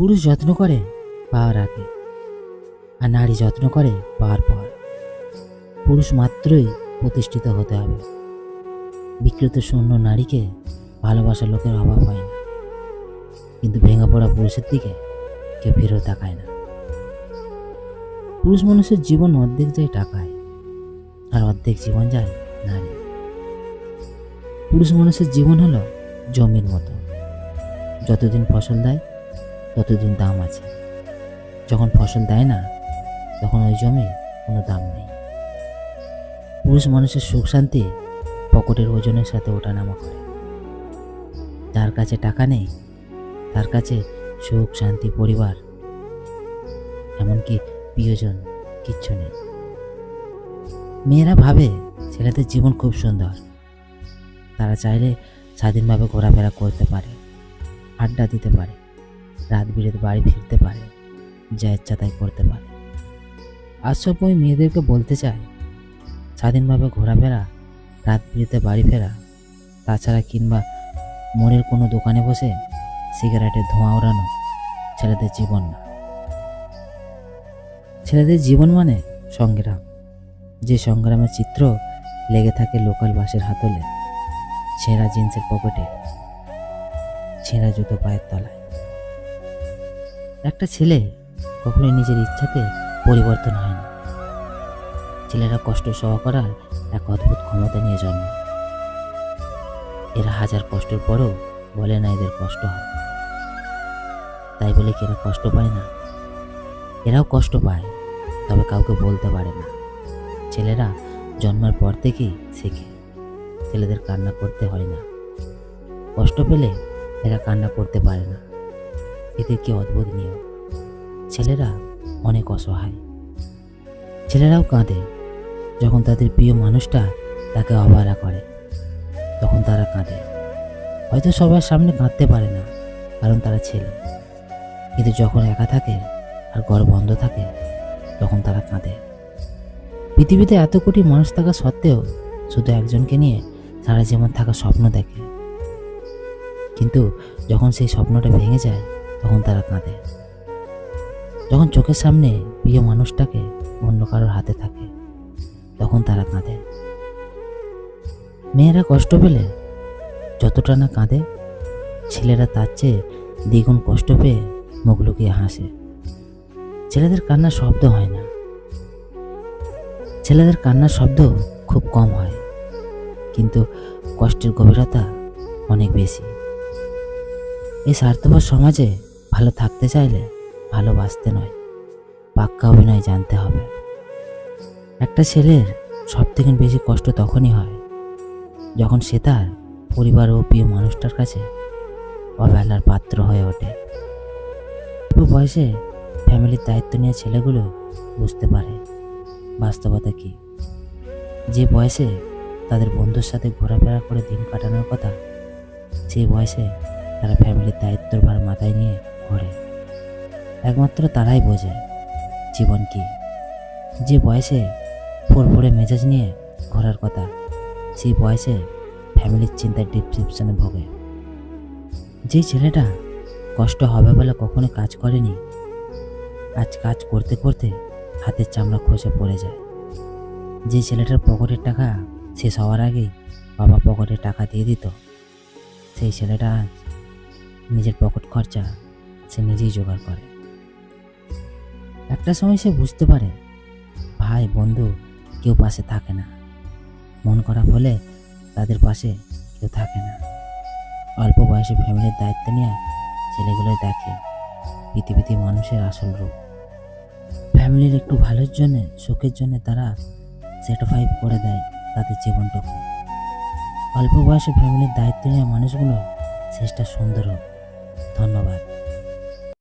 পুরুষ যত্ন করে পাওয়ার আগে, আর নারী যত্ন করে পাওয়ার পর। পুরুষ মাত্রই প্রতিষ্ঠিত হতে হবে। বিকৃত শূন্য নারীকে ভালোবাসার লোকের অভাব হয় না। কিন্তু ভেঙে পড়া পুরুষের দিকে কেউ ফিরেও তাকায় না। পুরুষ মানুষের জীবন অর্ধেক যায় টাকায়, আর অর্ধেক জীবন যায় নারী। পুরুষ মানুষের জীবন হলো জমির মতো। যতদিন ফসল দেয় ততদিন দাম আছে। যখন ফসল দেয় না, তখন ওই জমি কোনো দাম নেই। পুরুষ মানুষের সুখ শান্তি পকেটের ওজনের সাথে ওঠানামা করে। যার কাছে টাকা নেই, তার কাছে সুখ, শান্তি, পরিবার, এমনকি প্রিয়জন কিচ্ছু নেই। মেয়েরা ভাবে ছেলেদের জীবন খুব সুন্দর। তারা চাইলে স্বাধীনভাবে ঘোরাফেরা করতে পারে, আড্ডা দিতে পারে। রাত বিরেতে বাড়ি ফিরতে পারে, যা ইচ্ছা তাই করতে পারে। আজ সব ওই মেয়েদেরকে বলতে চায়, স্বাধীনভাবে ঘোরাফেরা, রাত বিরেতে বাড়ি ফেরা, তাছাড়া কিংবা মোড়ের কোনো দোকানে বসে সিগারেটের ধোঁয়া ওড়ানো ছেলেদের জীবন না। ছেলেদের জীবন মানে সংগ্রাম, যে সংগ্রামের চিত্র লেগে থাকে লোকাল বাসের হাতলে, ছেঁড়া জিন্সের পকেটে, ছেঁড়া জুতো পায়ের তলায়। একটা ছেলে কখনোই নিজের ইচ্ছাতে পরিবর্তন হয় না ছেলেরা কষ্ট সহ করার এক অদ্ভুত ক্ষমতা নিয়ে জন্ম। এরা হাজার কষ্টের পরও বলে না এদের কষ্ট হয়। তাই বলে কি এরা কষ্ট পায় না? এরাও কষ্ট পায়, তবে কাউকে বলতে পারে না। ছেলেরা জন্মের পর থেকেই শেখে, ছেলেদের কান্না করতে হয় না। কষ্ট পেলে এরা কান্না করতে পারে না। এদের কি অদ্ভুত নিয়ম। ছেলেরা অনেক অসহায়। ছেলেরাও কাঁদে। যখন তাদের প্রিয় মানুষটা তাকে অবহেলা করে, তখন তারা কাঁদে। হয়তো সবার সামনে কাঁদতে পারে না, কারণ তারা ছেলে। কিন্তু যখন একা থাকে আর ঘর বন্ধ থাকে, তখন তারা কাঁদে। পৃথিবীতে এত কোটি মানুষ থাকা সত্ত্বেও শুধু একজনকে নিয়ে সারা জীবন থাকা স্বপ্ন দেখে। কিন্তু যখন সেই স্বপ্নটা ভেঙে যায় তখন তারা কাঁদে। যখন চোখের সামনে প্রিয় মানুষটাকে অন্য কারোর হাতে থাকে, তখন তারা কাঁদে। মেয়েরা কষ্ট পেলে যতটা না কাঁদে, ছেলেরা তার চেয়ে দ্বিগুণ কষ্ট পেয়ে মুখ লুকিয়ে হাসে। ছেলেদের কান্নার শব্দ হয় না। ছেলেদের কান্নার শব্দ খুব কম হয়, কিন্তু কষ্টের গভীরতা অনেক বেশি। এই স্বার্থপর সমাজে ভালো থাকতে চাইলে ভালোবাসতে নয়, পাক্কা অভিনয় জানতে হবে। একটা ছেলের সব থেকে বেশি কষ্ট তখনই হয় যখন সে তার পরিবার ও প্রিয় মানুষটার কাছে অবহেলার পাত্র হয়ে ওঠে। অল্প বয়সে ফ্যামিলির দায়িত্ব নিয়ে ছেলেগুলো বুঝতে পারে বাস্তবতা কি। যে বয়সে তাদের বন্ধুর সাথে ঘোরাফেরা করে দিন কাটানোর কথা, সেই বয়সে তারা ফ্যামিলির দায়িত্বর ভার মাথায় নিয়ে ঘোরে একমাত্র তারাই বোঝে জীবন কি। যে বয়সে ফুরফুরে মেজাজ নিয়ে ঘোরার কথা, সেই বয়সে ফ্যামিলির চিন্তায় ডিপসিপশনে ভোগে। যে ছেলেটা কষ্ট হবে বলে কখনো কাজ করেনি, আজ কাজ করতে করতে হাতের চামড়া খসে পড়ে যায়। যে ছেলেটার পকেটের টাকা শেষ হওয়ার আগেই বাবা পকেটে টাকা দিয়ে দিত, সেই ছেলেটা আজ নিজের পকেট খরচা সে নিজেই জোগাড় করে। একটা সময় সে বুঝতে পারে, ভাই, বন্ধু কেউ পাশে থাকে না। মন খারাপ হলে তাদের পাশে কেউ থাকে না। অল্প বয়সে ফ্যামিলির দায়িত্ব নিয়ে ছেলেগুলো দেখে পৃথিবীতে মানুষের আসল রূপ। ফ্যামিলির একটু ভালোর জন্য, সুখের জন্য তারা স্যাটিফাই করে দেয় তাদের জীবনটুকু। অল্প বয়সে ফ্যামিলির দায়িত্ব নিয়ে মানুষগুলো শেষটা সুন্দর হোক। ধন্যবাদ।